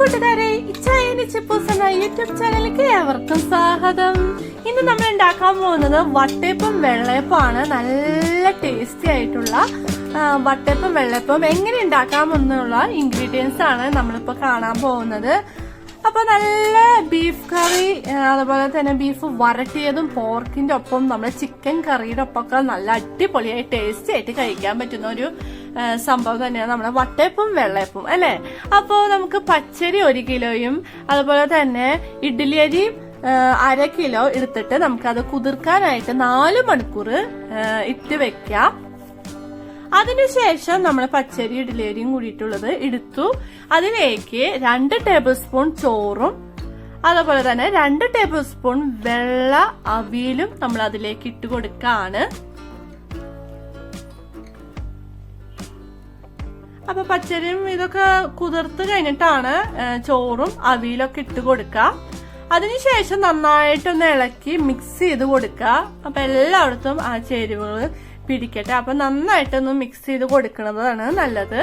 കൂട്ടുകാരെ ഇച്ചായനി ചിപ്പൂസ് എന്ന യൂട്യൂബ് ചാനലിലേക്ക് ഏവർക്കും സ്വാഗതം. ഇന്ന് നമ്മൾ ഉണ്ടാക്കാൻ പോകുന്നത് വട്ടയപ്പം വെള്ളയപ്പമാണ്. നല്ല ടേസ്റ്റി ആയിട്ടുള്ള വട്ടയപ്പം വെള്ളയപ്പം എങ്ങനെ ഉണ്ടാക്കാമെന്നുള്ള ഇൻഗ്രീഡിയൻസ് ആണ് നമ്മളിപ്പോൾ കാണാൻ പോകുന്നത്. അപ്പോൾ നല്ല ബീഫ് കറി അതുപോലെ തന്നെ ബീഫ് വരട്ടിയതും പോർക്കിന്റെ ഒപ്പം നമ്മുടെ ചിക്കൻ കറിയുടെ ഒപ്പമൊക്കെ നല്ല അടിപൊളിയായി ടേസ്റ്റി ആയിട്ട് കഴിക്കാൻ പറ്റുന്ന ഒരു സംഭവം തന്നെയാണ്. നമ്മുടെ വട്ടയപ്പും വെള്ളയപ്പും അല്ലെ? അപ്പോ നമുക്ക് പച്ചരി ഒരു കിലോയും അതുപോലെ തന്നെ ഇഡ്ഡലി അരി ആ, അര കിലോ എടുത്തിട്ട് നമുക്കത് കുതിർക്കാനായിട്ട് നാല് മണിക്കൂർ ഇട്ട് വെക്കാം. അതിനുശേഷം നമ്മൾ പച്ചരി ഇഡ്ഡലി അരിയും കൂടിയിട്ടുള്ളത് എടുത്തു. അതിലേക്ക് രണ്ട് ടേബിൾ സ്പൂൺ ചോറും അതുപോലെ തന്നെ രണ്ട് ടേബിൾ സ്പൂൺ വെള്ള അവിയലും നമ്മൾ അതിലേക്ക് ഇട്ട് കൊടുക്കാണ്. അപ്പൊ പച്ചരിയും ഇതൊക്കെ കുതിർത്ത് കഴിഞ്ഞിട്ടാണ് ചോറും അവിയിലൊക്കെ ഇട്ട് കൊടുക്കുക. അതിനുശേഷം നന്നായിട്ടൊന്ന് ഇളക്കി മിക്സ് ചെയ്ത് കൊടുക്കുക. അപ്പൊ എല്ലായിടത്തും ആ ചേരുവകൾ പിടിക്കട്ടെ. അപ്പൊ നന്നായിട്ടൊന്ന് മിക്സ് ചെയ്ത് കൊടുക്കുന്നതാണ് നല്ലത്.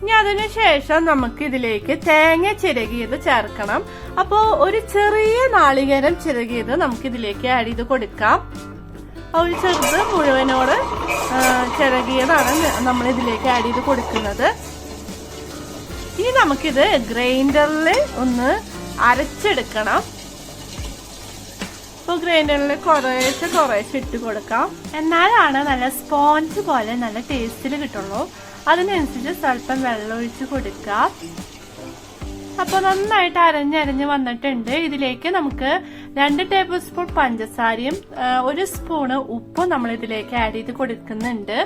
ഇനി അതിനുശേഷം നമുക്ക് ഇതിലേക്ക് തേങ്ങ ചിരകിയത് ചേർക്കണം. അപ്പോൾ ഒരു ചെറിയ നാളികേരം ചിരകിയത് നമുക്ക് ഇതിലേക്ക് ആഡ് ചെയ്ത് കൊടുക്കാം. ഒരു ചെറുത് മുഴുവനോട് ചിരകിയതാണ് നമ്മൾ ഇതിലേക്ക് ആഡ് ചെയ്ത് കൊടുക്കുന്നത്. ഇനി നമുക്കിത് ഗ്രൈൻഡറിൽ ഒന്ന് അരച്ചെടുക്കണം. അപ്പോൾ ഗ്രൈൻഡറിൽ കുറേശ്ശെ കുറേശ്ശെ ഇട്ട് കൊടുക്കാം. എന്നാലാണ് നല്ല സ്പോഞ്ച് പോലെ നല്ല ടേസ്റ്റിൽ കിട്ടുള്ളൂ. അതിനനുസരിച്ച് സ്വല്പം വെള്ളം ഒഴിച്ച് കൊടുക്കാം. അപ്പൊ നന്നായിട്ട് അരഞ്ഞരഞ്ഞ് വന്നിട്ടുണ്ട്. ഇതിലേക്ക് നമുക്ക് രണ്ട് ടേബിൾ സ്പൂൺ പഞ്ചസാരയും ഒരു സ്പൂണ് ഉപ്പും നമ്മൾ ഇതിലേക്ക് ആഡ് ചെയ്ത് കൊടുക്കുന്നുണ്ട്.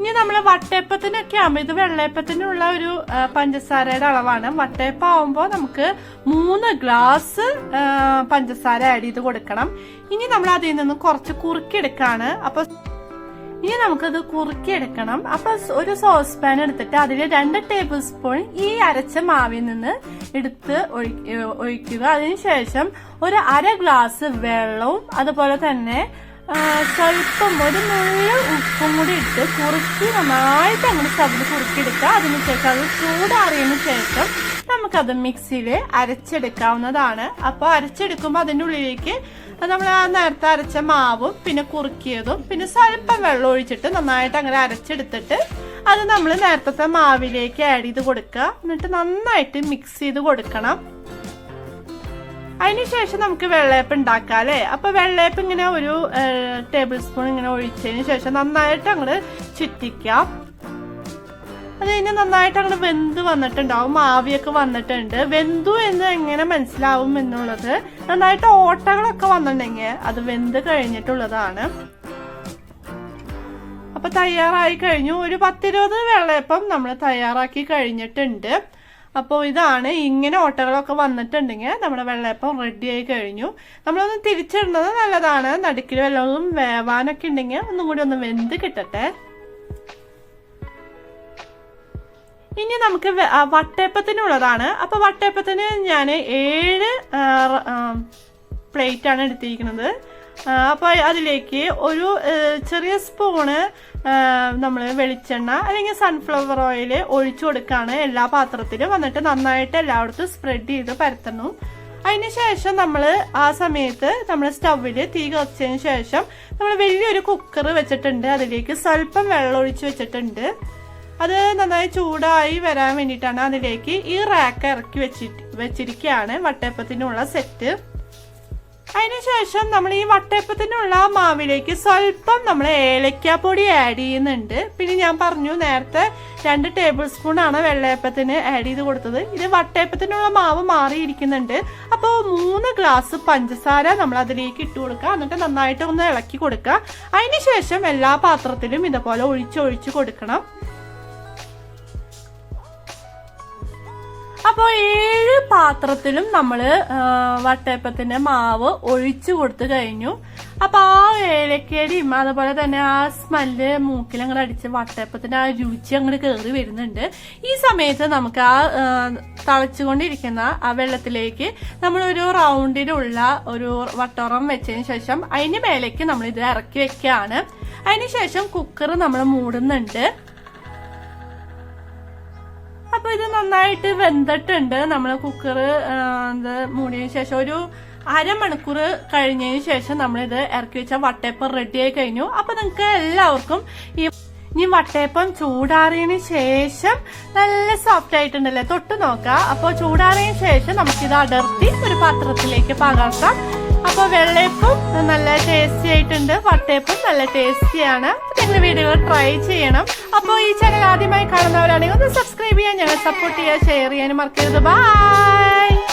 ഇനി നമ്മൾ വട്ടയപ്പത്തിനൊക്കെ ആകുമ്പോൾ ഇത് വെള്ളയപ്പത്തിനുള്ള ഒരു പഞ്ചസാരയുടെ അളവാണ്. വട്ടയപ്പം ആവുമ്പോൾ നമുക്ക് മൂന്ന് ഗ്ലാസ് പഞ്ചസാര ആഡ് ചെയ്ത് കൊടുക്കണം. ഇനി നമ്മൾ അതിൽ നിന്ന് കുറച്ച് കുറുക്കിയെടുക്കാണ് അപ്പൊ ഇനി നമുക്കത് കുറുക്കിയെടുക്കണം. അപ്പൊ ഒരു സോസ് പാൻ എടുത്തിട്ട് അതിൽ രണ്ട് ടേബിൾ സ്പൂൺ ഈ അരച്ച മാവിൽ നിന്ന് എടുത്ത് ഒഴിക്കുക. അതിനുശേഷം ഒരു അര ഗ്ലാസ് വെള്ളവും അതുപോലെ തന്നെ സ്വല്പം ഒരു നല്ല ഉപ്പും കൂടി ഇട്ട് കുറുക്കി നന്നായിട്ട് അങ്ങനെ സ്റ്റവിൽ കുറുക്കിയെടുക്കുക. അതിനുശേഷം അത് ചൂടാറിയതിനു ശേഷം നമുക്കത് മിക്സിയിൽ അരച്ചെടുക്കാവുന്നതാണ്. അപ്പോൾ അരച്ചെടുക്കുമ്പോൾ അതിന്റെ ഉള്ളിലേക്ക് നമ്മൾ ആ നേരത്തെ അരച്ച മാവും പിന്നെ കുറുക്കിയതും പിന്നെ സ്വല്പം വെള്ളം ഒഴിച്ചിട്ട് നന്നായിട്ട് അങ്ങനെ അരച്ചെടുത്തിട്ട് അത് നമ്മൾ നേരത്തെ മാവിലേക്ക് ആഡ് ചെയ്ത് കൊടുക്കുക. എന്നിട്ട് നന്നായിട്ട് മിക്സ് ചെയ്ത് കൊടുക്കണം. അതിനുശേഷം നമുക്ക് വെള്ളയപ്പം ഉണ്ടാക്കാം അല്ലേ? അപ്പൊ വെള്ളയപ്പം ഇങ്ങനെ ഒരു ടേബിൾ സ്പൂൺ ഇങ്ങനെ ഒഴിച്ചതിന് ശേഷം നന്നായിട്ട് അങ്ങോട്ട് ചുറ്റിക്കാം അത് കഴിഞ്ഞ് നന്നായിട്ട് അങ്ങോട്ട് വെന്ത് വന്നിട്ടുണ്ടാവും മാവിയൊക്കെ വന്നിട്ടുണ്ട്. വെന്തു എന്ന് എങ്ങനെ മനസ്സിലാവും എന്നുള്ളത് നന്നായിട്ട് ഓട്ടകളൊക്കെ വന്നിട്ടുണ്ടെങ്കിൽ അത് വെന്ത് കഴിഞ്ഞിട്ടുള്ളതാണ്. അപ്പൊ തയ്യാറായി കഴിഞ്ഞു. ഒരു പത്തിരുപത് വെള്ളയപ്പം നമ്മൾ തയ്യാറാക്കി കഴിഞ്ഞിട്ടുണ്ട്. അപ്പോൾ ഇതാണ് ഇങ്ങനെ ഓട്ടകളൊക്കെ വന്നിട്ടുണ്ടെങ്കിൽ നമ്മുടെ വെള്ളയപ്പം റെഡി ആയി കഴിഞ്ഞു. നമ്മളൊന്ന് തിരിച്ചിടുന്നത് നല്ലതാണ്. നടുക്കിൽ വെള്ളവും വേവാനൊക്കെ ഉണ്ടെങ്കിൽ ഒന്നും കൂടി ഒന്ന് വെന്ത് കിട്ടട്ടെ. ഇനി നമുക്ക് വട്ടയപ്പത്തിനുള്ളതാണ്. അപ്പൊ വട്ടയപ്പത്തിന് ഞാൻ ഏഴ് പ്ലേറ്റ് ആണ് എടുത്തിരിക്കുന്നത്. അപ്പോൾ അപ്പൊ അതിലേക്ക് ഒരു ചെറിയ സ്പൂണ് നമ്മൾ വെളിച്ചെണ്ണ അല്ലെങ്കിൽ സൺഫ്ലവർ ഓയിൽ ഒഴിച്ചു കൊടുക്കാണ് എല്ലാ പാത്രത്തിലും. വന്നിട്ട് നന്നായിട്ട് എല്ലായിടത്തും സ്പ്രെഡ് ചെയ്ത് പരത്തണം. അതിന് ശേഷം നമ്മൾ ആ സമയത്ത് നമ്മൾ സ്റ്റൗവിൽ തീ കത്തിച്ചതിന് ശേഷം നമ്മൾ വലിയൊരു കുക്കർ വെച്ചിട്ടുണ്ട്. അതിലേക്ക് സ്വല്പം വെള്ളം ഒഴിച്ച് വെച്ചിട്ടുണ്ട്. അത് നന്നായി ചൂടായി വരാൻ വേണ്ടിയിട്ടാണ് അതിലേക്ക് ഈ റാക്ക് ഇറക്കി വെച്ചിട്ട് വെച്ചിരിക്കുകയാണ് വട്ടയപ്പത്തിനുള്ള സെറ്റ് അതിനുശേഷം നമ്മൾ ഈ വട്ടയപ്പത്തിനുള്ള മാവിലേക്ക് സ്വല്പം നമ്മൾ ഏലക്കാപ്പൊടി ആഡ് ചെയ്യുന്നുണ്ട്. പിന്നെ ഞാൻ പറഞ്ഞു നേരത്തെ രണ്ട് ടേബിൾ സ്പൂൺ ആണ് വെള്ളയപ്പത്തിന് ആഡ് ചെയ്ത് കൊടുത്തത്. ഇത് വട്ടയപ്പത്തിനുള്ള മാവ് മാറിയിരിക്കുന്നുണ്ട്. അപ്പോൾ മൂന്ന് ഗ്ലാസ് പഞ്ചസാര നമ്മൾ അതിലേക്ക് ഇട്ട് കൊടുക്കുക. എന്നിട്ട് നന്നായിട്ട് ഒന്ന് ഇളക്കി കൊടുക്കുക. അതിനുശേഷം എല്ലാ പാത്രത്തിലും ഇതുപോലെ ഒഴിച്ചൊഴിച്ച് കൊടുക്കണം. അപ്പോൾ ഏഴ് പാത്രത്തിലും നമ്മൾ വട്ടയപ്പത്തിന്റെ മാവ് ഒഴിച്ചു കൊടുത്തു കഴിഞ്ഞു. അപ്പോൾ ആ ഏലക്കടിയും അതുപോലെ തന്നെ ആ സ്മെല്ല് മൂക്കിൽ അങ്ങോട്ട് അടിച്ച് വട്ടയപ്പത്തിന്റെ ആ രുചി അങ്ങോട്ട് കയറി വരുന്നുണ്ട്. ഈ സമയത്ത് നമുക്ക് ആ തളച്ചുകൊണ്ടിരിക്കുന്ന ആ വെള്ളത്തിലേക്ക് നമ്മളൊരു റൗണ്ടിലുള്ള ഒരു വട്ടോറം വെച്ചതിന് ശേഷം അതിന് മേലേക്ക് നമ്മൾ ഇത് ഇറക്കി വെക്കുകയാണ് അതിനുശേഷം കുക്കർ നമ്മൾ മൂടുന്നുണ്ട്. അപ്പൊ ഇത് നന്നായിട്ട് വെന്തിട്ടുണ്ട്. നമ്മൾ കുക്കർ ഇത് മൂടിയതിനു ശേഷം ഒരു അരമണിക്കൂർ കഴിഞ്ഞതിന് ശേഷം നമ്മളിത് ഇറക്കി വെച്ച വട്ടയപ്പം റെഡി ആയി കഴിഞ്ഞു. അപ്പൊ നിങ്ങൾക്ക് എല്ലാവർക്കും ഈ ഇനി വട്ടയപ്പം ചൂടാറിയതിന് ശേഷം നല്ല സോഫ്റ്റ് ആയിട്ടുണ്ടല്ലേ? തൊട്ട് നോക്കാം. അപ്പോൾ ചൂടാറിയതിന് ശേഷം നമുക്കിത് അടർത്തി ഒരു പാത്രത്തിലേക്ക് പകർത്താം. അപ്പോൾ വെള്ളയപ്പം നല്ല ടേസ്റ്റി ആയിട്ടുണ്ട്. വട്ടയപ്പം നല്ല ടേസ്റ്റിയാണ് നിങ്ങൾ വീഡിയോ ട്രൈ ചെയ്യണം. അപ്പോൾ ഈ ചാനൽ ആദ്യമായി കാണുന്നവരാണെങ്കിൽ ഒന്ന് സബ്സ്ക്രൈബ് ചെയ്യാൻ ഞങ്ങൾ സപ്പോർട്ട് ചെയ്യാൻ ഷെയർ ചെയ്യാനും മറക്കരുത്. ബൈ